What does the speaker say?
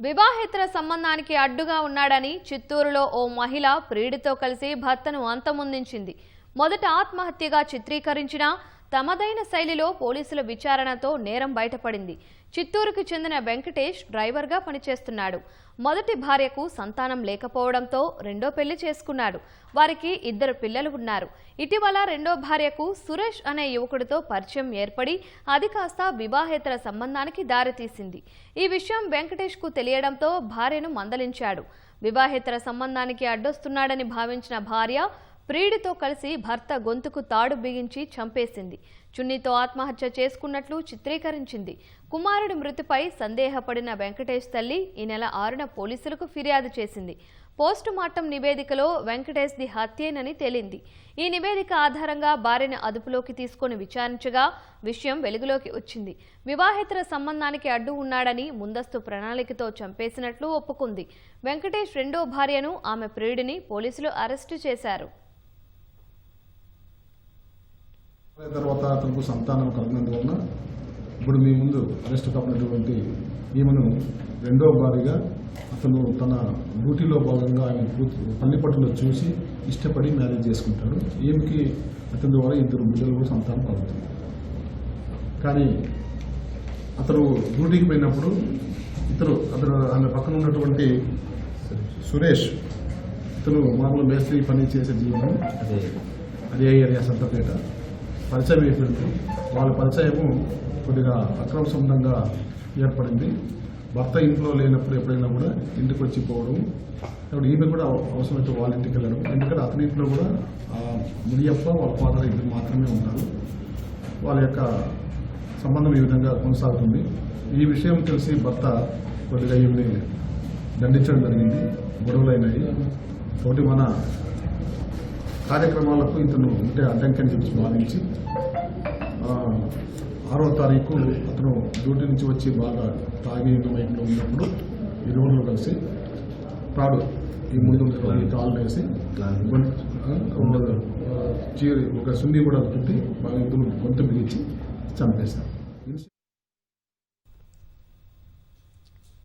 వివాహేతర సంబంధానికి అడ్డుగా ఉన్నాడని చిత్తూరులో ఓ మహిళ ప్రియుడితో కలిసి భర్తను అంతమొందించింది. మొదట ఆత్మహత్యగా చిత్రీకరించిన తమదైన శైలిలో పోలీసుల విచారణతో నేరం బయటపడింది. చిత్తూరుకు చెందిన వెంకటేష్ డ్రైవర్గా పనిచేస్తున్నాడు. మొదటి భార్యకు సంతానం లేకపోవడంతో రెండో పెళ్ళి చేసుకున్నాడు. వారికి ఇద్దరు పిల్లలు ఉన్నారు. ఇటీవల రెండో భార్యకు సురేష్ అనే యువకుడితో పరిచయం ఏర్పడి అది కాస్త వివాహేతర సంబంధానికి దారితీసింది. ఈ విషయం వెంకటేష్కు తెలియడంతో భార్యను మందలించాడు. వివాహేతర సంబంధానికి అడ్డొస్తున్నాడని భావించిన భార్య ప్రియుడితో కలిసి భర్త గొంతుకు తాడు బిగించి చంపేసింది. చున్నీతో ఆత్మహత్య చేసుకున్నట్లు చిత్రీకరించింది. కుమారుడి మృతిపై సందేహపడిన వెంకటేష్ తల్లి ఈ నెల ఆరున పోలీసులకు ఫిర్యాదు చేసింది. పోస్టు మార్టం నివేదికలో వెంకటేష్ ది హత్యేనని తేలింది. ఈ నివేదిక ఆధారంగా భార్యను అదుపులోకి తీసుకొని విచారించగా విషయం వెలుగులోకి వచ్చింది. వివాహేతర సంబంధానికి అడ్డు ఉన్నాడని ముందస్తు ప్రణాళికతో చంపేసినట్లు ఒప్పుకుంది. వెంకటేష్ రెండో భార్యను ఆమె ప్రియుడిని పోలీసులు అరెస్టు చేశారు. తర్వాత అతనికి సంతానం కలిగినందువలన ఇప్పుడు మీ ముందు అరెస్ట్ కాపినటువంటి ఈమెను రెండవ భారీగా అతను తన డ్యూటీలో భాగంగా ఆయన పూర్తి పల్లి పట్టులో చూసి ఇష్టపడి మ్యారేజ్ చేసుకుంటాడు. ఈమెకి అతని ద్వారా ఇద్దరు బిడ్డలకు సంతానం కలుగుతుంది. కానీ అతను డ్యూటీకి పోయినప్పుడు ఇతరు అతను ఆమె పక్కన ఉన్నటువంటి సురేష్ ఇతను మామూలు మేస్త్రి పని చేసే జీవనం. అదే. అదే ఏరియా సంతపేట. పరిచయం అయిపోయింది వాళ్ళ పరిచయము కొద్దిగా అక్రమ సంబంధంగా ఏర్పడింది. భర్త ఇంట్లో లేనప్పుడు ఎప్పుడైనా కూడా ఇంటికి వచ్చి పోవడం. ఇప్పుడు ఈమె కూడా అవసరమైతే వాళ్ళ ఇంటికి వెళ్ళడం. ఎందుకంటే అతని ఇంట్లో కూడా మునియప్ప వాళ్ళ ఫాదర్ ఇద్దరు మాత్రమే ఉన్నారు వాళ్ళ యొక్క సంబంధం ఈ విధంగా కొనసాగుతుంది. ఈ విషయం తెలిసి భర్త కొద్దిగా ఈమెని దండించడం జరిగింది. గొడవలైనాయి. ఒకటి మన కార్యక్రమాలకు ఇతను ఉంటే అడ్డంకని చెప్పి భావించి ఆరో తారీఖు అతను డ్యూటీ నుంచి వచ్చి బాగా తాగి మైండ్లో ఉన్నప్పుడు ఇరువురు కలిసి తాడు ఈ ముందు కాళ్ళు వేసి చీరి ఒక సున్ని కూడా పెట్టి బాగా ఇద్దరు గొంతు బిగించి చంపేశారు.